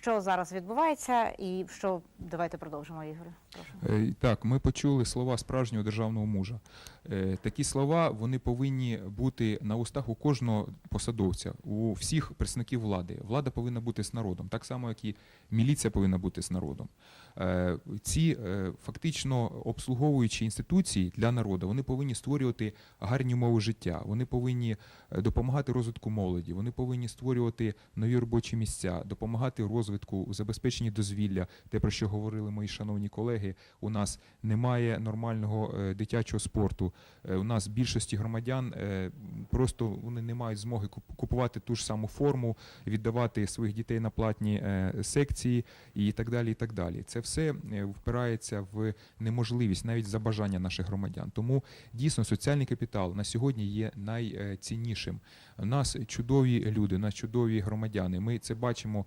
що зараз відбувається, і що давайте продовжимо, Ігорю. Е, Так, ми почули слова справжнього державного мужа. Е, Такі слова вони повинні бути на устах у кожного посадовця, у всіх представників влади. Влада повинна бути з народом, так само як і міліція повинна бути з народом. Е, Ці фактично обслуговуючі інституції для народу, вони повинні створювати гарні умови життя. Вони повинні допомагати розвитку молоді. Вони повинні створювати нові робочі місця, допомагати розвитку, забезпеченні дозвілля. Те, про що говорили мої шановні колеги, у нас немає нормального е, дитячого спорту. Е, У нас більшості громадян е, просто вони не мають змоги купувати ту ж саму форму, віддавати своїх дітей на платні секції і так далі. І так далі. Це все впирається в неможливість навіть за бажання наших громадян. Тому дійсно соціальний капітал на сьогодні є найціннішим. У нас чудові люди, у нас чудові громадяни. Ми це бачимо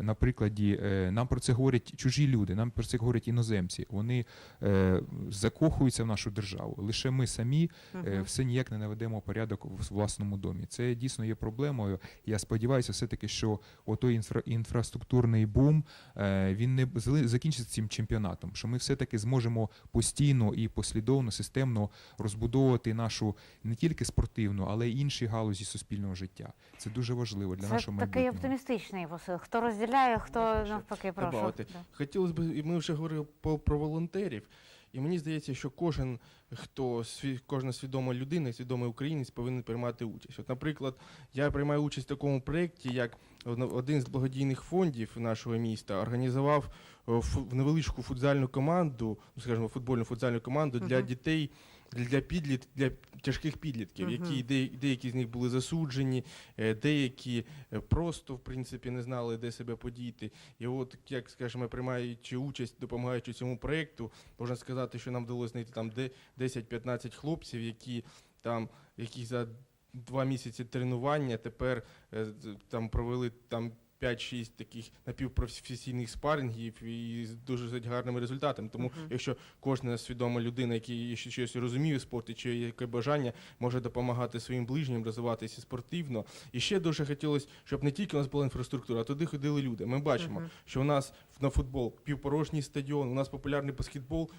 на прикладі. Нам про це говорять чужі люди, нам про це говорять іноземці. Вони е, закохуються в нашу державу. Лише ми самі е, все ніяк не наведемо порядок в власному домі. Це дійсно є проблемою. Я сподіваюся, все таки, що отой інфра, інфраструктурний бум е, він не зли- закінчиться цим чемпіонатом. Що ми все таки зможемо постійно і послідовно, системно розбудовувати нашу не тільки спортивну, але й інші галузі суспільного життя. Це дуже важливо для Це нашого такий майбутнього. оптимістичний посил. Хто розділяє, хто навпаки, прошу. Да. Хотілося б, і ми вже говорили по, про волонтерів, і мені здається, що кожен, хто сві, кожна свідома людина, свідомий українець повинен приймати участь. От, наприклад, я приймаю участь в такому проєкті, як один з благодійних фондів нашого міста організував е, невеличку футзальну команду, ну скажімо, футбольну футзальну команду для дітей. Для підліт для тяжких підлітків, які де, деякі з них були засуджені, е, деякі е, просто в принципі не знали, де себе подіти. І от, як скажімо, приймаючи участь, допомагаючи цьому проєкту, можна сказати, що нам вдалося знайти там де 10-15 хлопців, які там, які за два місяці тренування тепер е, там провели там. 5-6 таких напівпрофесійних спарингів і з дуже гарними результатами. Тому, Мгм. якщо кожна свідома людина, яка ще щось розуміє в спорті, чи яке бажання, може допомагати своїм ближнім розвиватися спортивно. І ще дуже хотілося, щоб не тільки у нас була інфраструктура, а туди ходили люди. Ми бачимо, Мгм. що у нас на футбол півпорожній стадіон, у нас популярний баскетбол,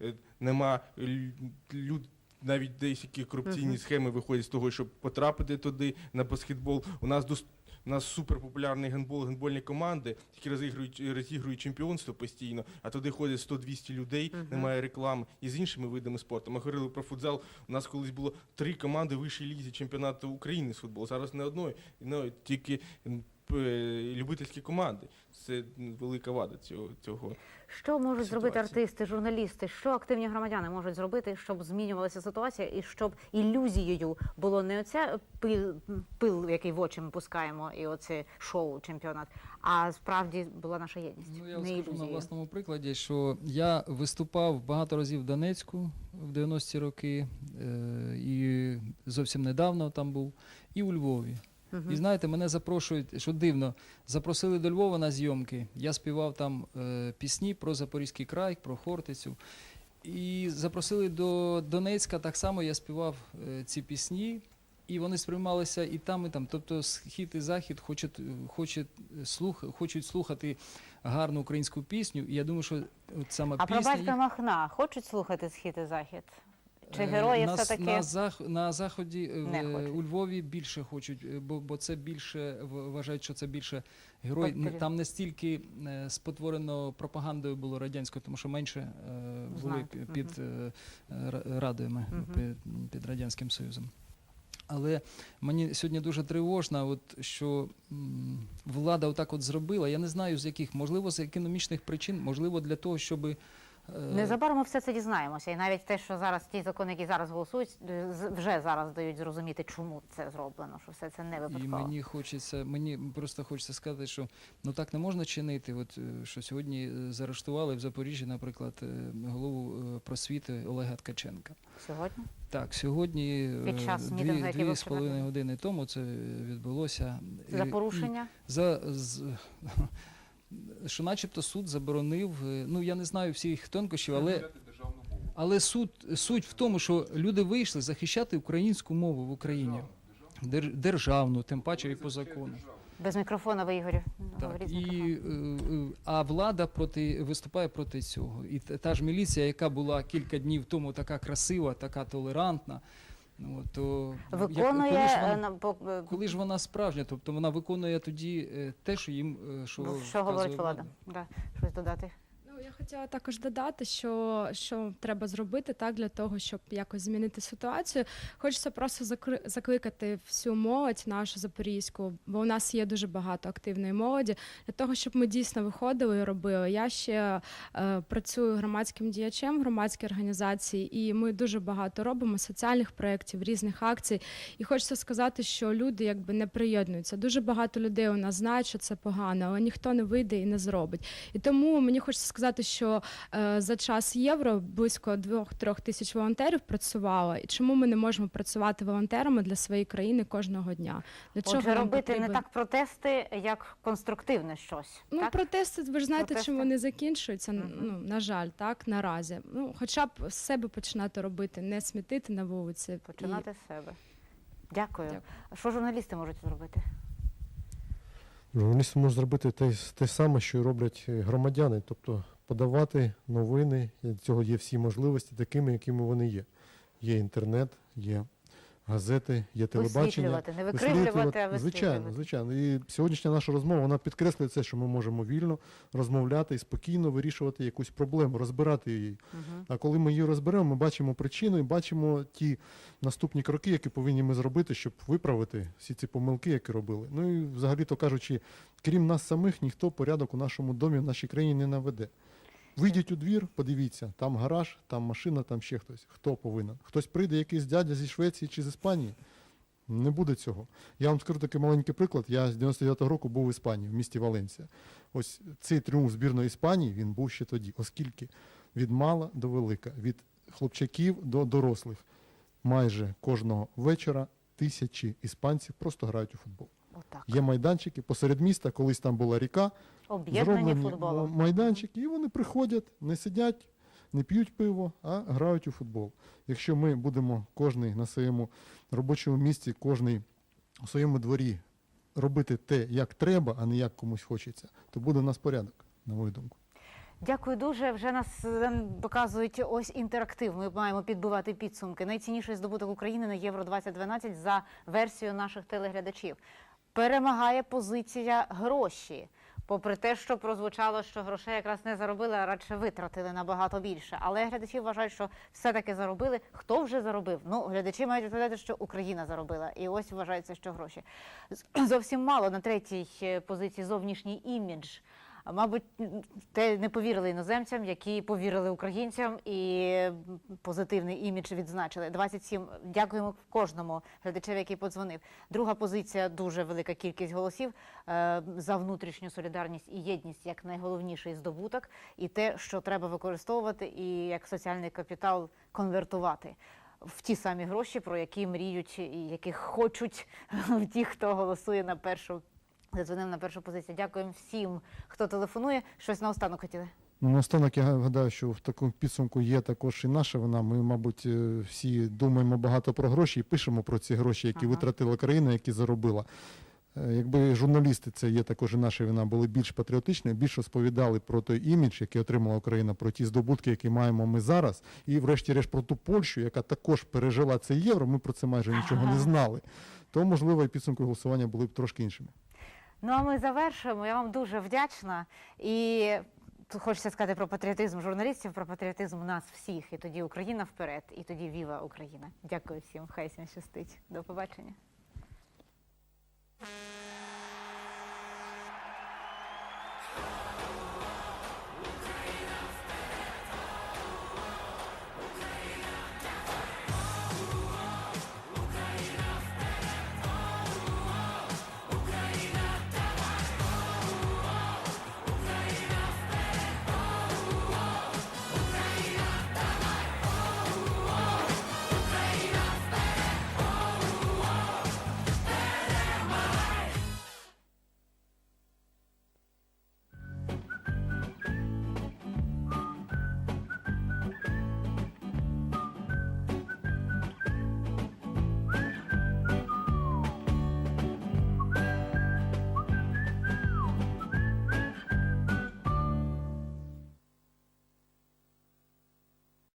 е, нема лю- люд. Навіть деякі корупційні Мгм. схеми виходять з того, щоб потрапити туди на баскетбол. У нас дос- у нас суперпопулярний гандбол, гандбольні команди, які розігрують, розігрують чемпіонство постійно, а туди ходять 100-200 людей, Мгм. немає реклами. І з іншими видами спорту. Ми говорили про футзал. У нас колись було три команди вищої лізі чемпіонату України з футболу. Зараз не одної, ну, тільки любительські команди. Це велика вада цього. цього. Що можуть зробити артисти, журналісти? Що активні громадяни можуть зробити, щоб змінювалася ситуація, і щоб ілюзією було не оця пил, пил який в очі ми пускаємо, і оце шоу, чемпіонат, а справді була наша єдність. Ну, я не скажу на власному прикладі, що я виступав багато разів в Донецьку в 90-ті роки, е, і зовсім недавно там був, і у Львові. Мгм. І знаєте, мене запрошують, що дивно, запросили до Львова на зйомки. Я співав там е, пісні про Запорізький край, про Хортицю. І запросили до Донецька, так само я співав е, ці пісні, і вони сприймалися і там, і там. Тобто схід і захід хочуть, хочуть, слух, хочуть слухати гарну українську пісню. І я думаю, що от саме А про батька Махна хочуть слухати схід і захід? Чи Е, герої на, все таки на, зах, на заході е, в- у Львові більше хочуть, е, бо, бо це більше вважають, що це більше герой. Патріот. Там не стільки е, спотворено пропагандою було радянською, тому що менше е, були Знаю. під е, ра- радами Мгм. під, під радянським союзом. Але мені сьогодні дуже тривожно, от що влада отак от зробила. Я не знаю з яких, можливо, з економічних причин, можливо, для того, щоб Незабаром ми все це дізнаємося, і навіть те, що зараз ті закони, які зараз голосують, е, вже зараз дають зрозуміти, чому це зроблено, що все це не І мені хочеться, мені просто хочеться сказати, що ну так не можна чинити. От е, що сьогодні е, заарештували в Запоріжжі, наприклад, е, голову е, просвіти Олега Ткаченка. Сьогодні Так, сьогодні е, Під час дві, дві з половиною години тому це відбулося. за І- і порушення. За, з, що начебто суд заборонив, е, ну я не знаю всіх тонкощів, але але суд, суть в тому, що люди вийшли захищати українську мову в Україні. Дер- державну, тим паче і по закону. Без мікрофона ви, Ігорю. Так, говоріть і, е, е, а влада проти, виступає проти цього. І та ж міліція, яка була кілька днів тому така красива, така толерантна, ну, то як- Виконує коли, ж е, вона, на- по- е, коли ж вона справжня, тобто вона виконує тоді е, те, що їм е, що, що говорить говорить влада. Да. Щось додати. Я хотіла також додати, що, що треба зробити так для того, щоб якось змінити ситуацію. Хочеться просто закликати всю молодь нашу запорізьку, бо у нас є дуже багато активної молоді, для того, щоб ми дійсно виходили і робили. Я ще е, працюю громадським діячем в громадській організації, і ми дуже багато робимо соціальних проєктів, різних акцій. І хочеться сказати, що люди якби не приєднуються. Дуже багато людей у нас знають, що це погано, але ніхто не вийде і не зробить. І тому мені хочеться сказати, що е, за час євро близько 2-3 тисяч волонтерів працювало. І чому ми не можемо працювати волонтерами для своєї країни кожного дня? Для чого Отже, робити не так протести, як конструктивне щось. Ну, так? протести, ви ж знаєте, Протести. чим вони закінчуються. Мгм. Ну, на жаль, так, наразі. Ну, хоча б з себе починати робити, не смітити на вулиці. Починати з себе. Дякую. Дякую. А що журналісти можуть зробити? Журналісти можуть зробити те, те саме, що й роблять громадяни, тобто подавати новини. цього є всі можливості такими, якими вони є. Є інтернет, є газети, є телебачення. Висвітлювати, не викривлювати, а Висвітлювати. Звичайно, звичайно. І сьогоднішня наша розмова вона підкреслює це, що ми можемо вільно розмовляти і спокійно вирішувати якусь проблему, розбирати її. Мгм. А коли ми її розберемо, ми бачимо причину і бачимо ті наступні кроки, які повинні ми зробити, щоб виправити всі ці помилки, які робили. Ну і взагалі то кажучи, крім нас самих, ніхто порядок у нашому домі, в нашій країні не наведе. Вийдіть у двір, подивіться, там гараж, там машина, там ще хтось. Хто повинен? Хтось прийде, якийсь дядя зі Швеції чи з Іспанії. Не буде цього. Я вам скажу такий маленький приклад. Я з 99-го року був в Іспанії, в місті Валенсія. Ось цей тріумф збірної Іспанії він був ще тоді, оскільки від мала до велика, від хлопчаків до дорослих, майже кожного вечора тисячі іспанців просто грають у футбол. Отак. Є майданчики посеред міста, колись там була ріка, Об'єднані футболом. майданчики, і вони приходять, не сидять, не п'ють пиво, а грають у футбол. Якщо ми будемо кожний на своєму робочому місці, кожний у своєму дворі робити те, як треба, а не як комусь хочеться, то буде у нас порядок, на мою думку. Дякую дуже. Вже нас е, показують ось інтерактив. Ми маємо підбивати підсумки. Найцінніший здобуток України на Євро 2012 за версією наших телеглядачів. Перемагає позиція гроші. Попри те, що прозвучало, що грошей якраз не заробили, а радше витратили набагато більше. Але глядачі вважають, що все-таки заробили. Хто вже заробив? Ну, глядачі мають відповідати, що Україна заробила. І ось вважається, що гроші. Зовсім мало на третій е, позиції зовнішній імідж. Мабуть, те не повірили іноземцям, які повірили українцям, і позитивний імідж відзначили. 27. Дякуємо кожному глядачеві, який подзвонив. Друга позиція дуже велика кількість голосів е, за внутрішню солідарність і єдність як найголовніший здобуток, і те, що треба використовувати, і як соціальний капітал конвертувати. В ті самі гроші, про які мріють і яких хочуть ті, хто голосує на першу Задзвонив на першу позицію. Дякуємо всім, хто телефонує. Щось наостанок хотіли. Ну, наостанок я гадаю, що в такому підсумку є також і наша вина. Ми, мабуть, е, всі думаємо багато про гроші і пишемо про ці гроші, які Ага. витратила країна, які заробила. Е, Якби журналісти, це є також і наша вина, були більш патріотичні, більш розповідали про той імідж, який отримала Україна, про ті здобутки, які маємо ми зараз, і врешті-решт про ту Польщу, яка також пережила цей євро. Ми про це майже нічого не знали. То можливо і підсумки голосування були б трошки іншими. Ну а ми завершуємо. Я вам дуже вдячна. І тут хочеться сказати про патріотизм журналістів, про патріотизм нас всіх. І тоді Україна вперед, і тоді Віва Україна. Дякую всім. Хай всім щастить. До побачення.